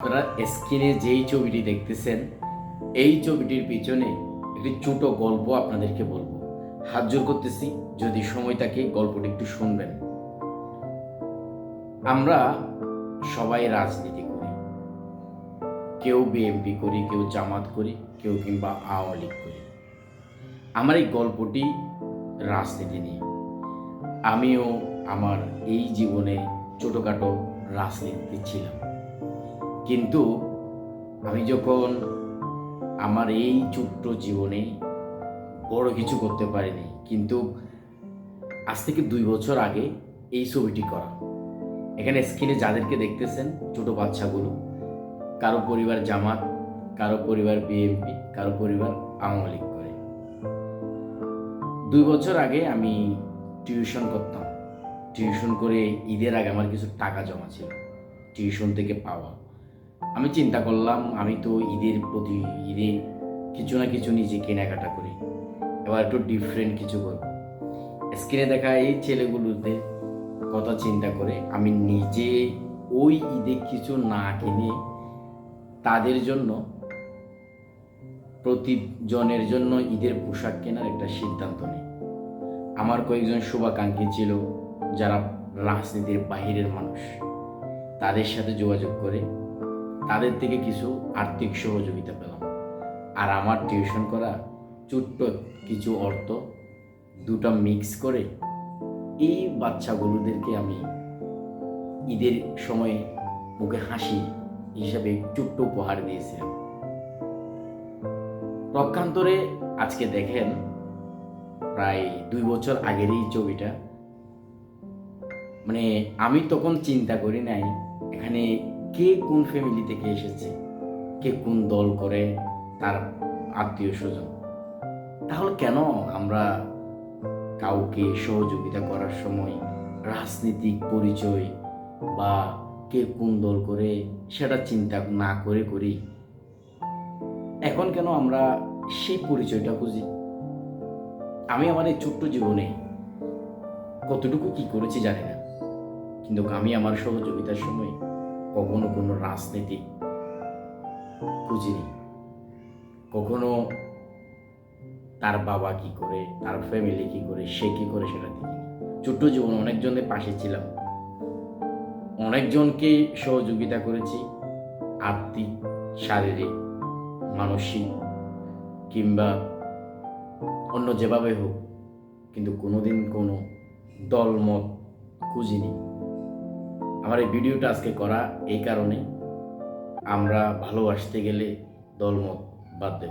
আপনারা স্ক্রিনে যেই ছবিটি দেখতেছেন, এই ছবিটির পিছনে একটি ছোট গল্প আপনাদেরকে বলব। হাত জোর করতেছি, যদি সময় থাকে গল্পটি একটু শুনবেন। আমরা সবাই রাজনীতি করি। কেউ বিএমপি করি, কেউ জামাত করি, কেউ কিংবা আওয়ামী লীগ করি। আমার এই গল্পটি রাজনীতি নিয়ে। আমিও আমার এই জীবনে ছোটোখাটো রাজনীতিতে ছিলাম। কিন্তু আমি যখন আমার এই ছোট্ট জীবনে বড় কিছু করতে পারিনি, কিন্তু আজ থেকে দুই বছর আগে এই ছবিটি করা। এখানে স্ক্রিনে যাদেরকে দেখতেছেন ছোট বাচ্চাগুলো, কারও পরিবার জামাত, কারও পরিবার বিএনপি কারও পরিবার আওয়ামী লীগ করে। দুই বছর আগে আমি টিউশন করতাম। টিউশন করে ঈদের আগে আমার কিছু টাকা জমা ছিল। টিউশন থেকে পাওয়া। আমি চিন্তা করলাম, আমি তো ঈদের প্রতি, ঈদে কিছু না কিছু নিজে কেনাকাটা করি। এবার একটু ডিফারেন্ট কিছু করব। স্ক্রিনে দেখা এই ছেলেগুলোতে কথা চিন্তা করে, আমি নিজে ওই ঈদে কিছু না কিনে তাদের জন্য, প্রতিজনের জন্য ঈদের পোশাক কেনার একটা সিদ্ধান্ত নিই। আমার কয়েকজন শুভাকাঙ্ক্ষী ছিল, যারা রাজনীতির বাহিরের মানুষ। তাদের সাথে যোগাযোগ করে তাদের থেকে কিছু আর্থিক সহযোগিতা পেলাম। আর আমার টিউশন করা ছোট্ট কিছু অর্থ দুটা মিক্স করে এই বাচ্চাগুলোদেরকে আমি ঈদের সময়ে মুখে হাসি হিসাবে ছোট্ট উপহার দিয়েছিলাম। পক্ষান্তরে আজকে দেখেন প্রায় দুই বছর আগের এই ছবিটা। মানে আমি তখন চিন্তা করি নাই, এখানে কে কোন ফ্যামিলি থেকে এসেছে, কে কোন দল করে তার আত্মীয় স্বজন। তাহলে কেন আমরা কাউকে সহযোগিতা করার সময় রাজনীতিক পরিচয় বা কে কোন দল করে সেটা চিন্তা না করে করি? এখন কেন আমরা সেই পরিচয়টা খুঁজি? আমি আমার এই ছোট্ট জীবনে কতটুকু কি করেছি জানি না। কিন্তু আমি আমার সহযোগিতার সময় কখনো কোনো রাজনীতি খুঁজিনি। কখনো তার বাবা কি করে, তার ফ্যামিলি কি করে, সে কি করে সেটা ছোট্ট জীবনে অনেকজনের পাশে ছিলাম। অনেকজনকে সহযোগিতা করেছি আর্থিক শারীরিক, মানসিক কিংবা অন্য যেভাবে হোক, কিন্তু কোনোদিন কোনো দলমত খুঁজিনি। আমার এই ভিডিওটা আজকে করা এই কারণে আমরা ভালোবাসতে গেলে দলমত বাদ দেব।